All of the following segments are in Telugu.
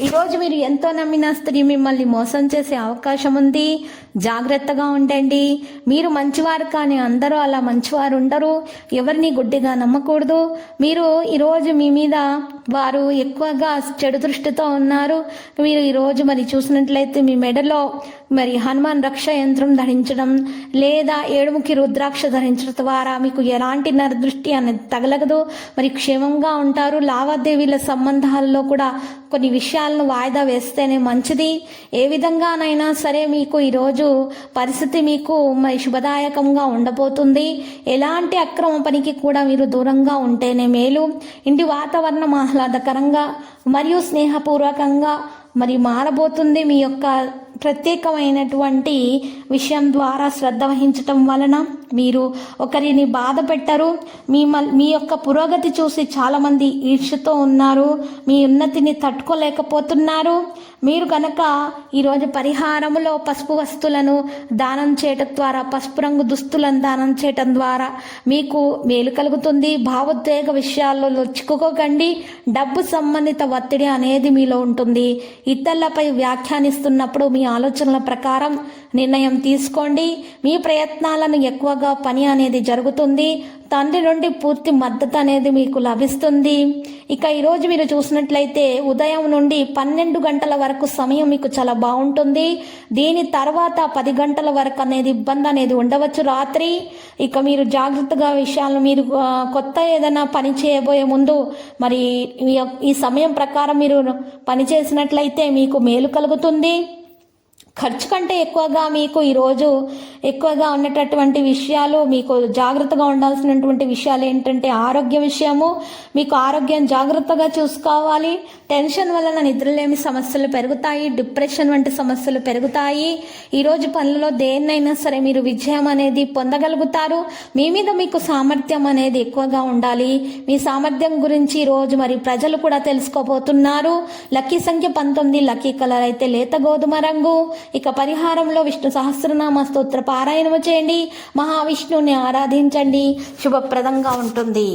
ఈరోజు మీరు ఎంతో నమ్మిన స్త్రీ మిమ్మల్ని మోసం చేసే అవకాశం ఉంది. జాగ్రత్తగా ఉండండి. మీరు మంచివారు కానీ అందరూ అలా మంచివారు ఉండరు. ఎవరిని గుడ్డిగా నమ్మకూడదు. మీరు ఈరోజు మీ మీద వారు ఎక్కువగా చెడు దృష్టితో ఉన్నారు. మీరు ఈరోజు మరి చూసినట్లయితే మీ మెడలో మరి హనుమాన్ రక్ష యంత్రం ధరించడం లేదా ఏడుముఖి రుద్రాక్ష ధరించడం ద్వారా మీకు ఎలాంటి నరదృష్టి అనేది తగలగదు. మరి క్షేమంగా ఉంటారు. లావాదేవీల సంబంధాల్లో కూడా కొన్ని విషయాలను వాయిదా వేస్తేనే మంచిది. ఏ విధంగానైనా సరే మీకు ఈరోజు పరిస్థితి మీకు మరి శుభదాయకంగా ఉండబోతుంది. ఎలాంటి అక్రమ పనికి కూడా మీరు దూరంగా ఉంటేనే మేలు. ఇంటి వాతావరణం ఆహ్లాదకరంగా మరియు స్నేహపూర్వకంగా మరి మారబోతుంది మీ యొక్క ప్రత్యేకమైనటువంటి విషయం ద్వారా శ్రద్ధ వహించటం వలన మీరు ఒకరిని బాధ పెట్టరు. మీ మీ యొక్క పురోగతి చూసి చాలామంది ఈర్ష్యతో ఉన్నారు. మీ ఉన్నతిని తట్టుకోలేకపోతున్నారు. మీరు కనుక ఈరోజు పరిహారములో పసుపు వస్తువులను దానం చేయటం ద్వారా పసుపు రంగు దుస్తులను దానం చేయటం ద్వారా మీకు మేలు కలుగుతుంది. భావోద్వేగ విషయాల్లో చిక్కుకోకండి డబ్బు సంబంధిత ఒత్తిడి అనేది మీలో ఉంటుంది. ఇతరులపై వ్యాఖ్యానిస్తున్నప్పుడు మీ ఆలోచనల ప్రకారం నిర్ణయం తీసుకోండి. మీ ప్రయత్నాలను ఎక్కువగా పని అనేది జరుగుతుంది. తండ్రి నుండి పూర్తి మద్దతు అనేది మీకు లభిస్తుంది. ఇక ఈరోజు మీరు చూసినట్లయితే ఉదయం నుండి పన్నెండు గంటల వరకు సమయం మీకు చాలా బాగుంటుంది. దీని తర్వాత పది గంటల వరకు అనేది ఇబ్బంది అనేది ఉండవచ్చు రాత్రి. ఇక మీరు జాగ్రత్తగా విషయాలను మీరు కొత్త ఏదైనా పని చేయబోయే ముందు మరి ఈ సమయం ప్రకారం మీరు పని చేసినట్లయితే మీకు మేలు కలుగుతుంది. ఖర్చు కంటే ఎక్కువగా మీకు ఈరోజు ఎక్కువగా ఉన్నటటువంటి విషయాలు మీకు జాగ్రత్తగా ఉండాల్సినటువంటి విషయాలు ఏంటంటే ఆరోగ్య విషయము. మీకు ఆరోగ్యం జాగ్రత్తగా చూసుకోవాలి. టెన్షన్ వలన నిద్రలేమి సమస్యలు పెరుగుతాయి డిప్రెషన్ వంటి సమస్యలు పెరుగుతాయి. ఈరోజు పనులలో దేన్నైనా సరే మీరు విజయం అనేది పొందగలుగుతారు. మీ మీద మీకు సామర్థ్యం అనేది ఎక్కువగా ఉండాలి. మీ సామర్థ్యం గురించి ఈరోజు మరి ప్రజలు కూడా తెలుసుకోబోతున్నారు. లక్కీ సంఖ్య పంతొమ్మిది లక్కీ కలర్ అయితే లేత గోధుమ రంగు. ఇక పరిహారంలో విష్ణు సహస్రనామ స్తోత్ర పారాయణము చేయండి. మహావిష్ణువుని ఆరాధించండి. శుభప్రదంగా ఉంటుంది.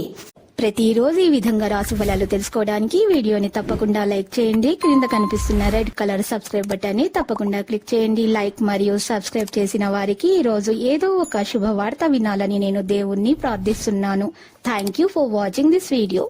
ప్రతిరోజు ఈ విధంగా రాసు ఫలాలు తెలుసుకోవడానికి వీడియోని తప్పకుండా లైక్ చేయండి. క్రింద కనిపిస్తున్న రెడ్ కలర్ సబ్స్క్రైబ్ బటన్ని తప్పకుండా క్లిక్ చేయండి. లైక్ మరియు సబ్స్క్రైబ్ చేసిన వారికి ఈ రోజు ఏదో ఒక శుభవార్త వినాలని నేను దేవుణ్ణి ప్రార్థిస్తున్నాను. Thank you for watching this video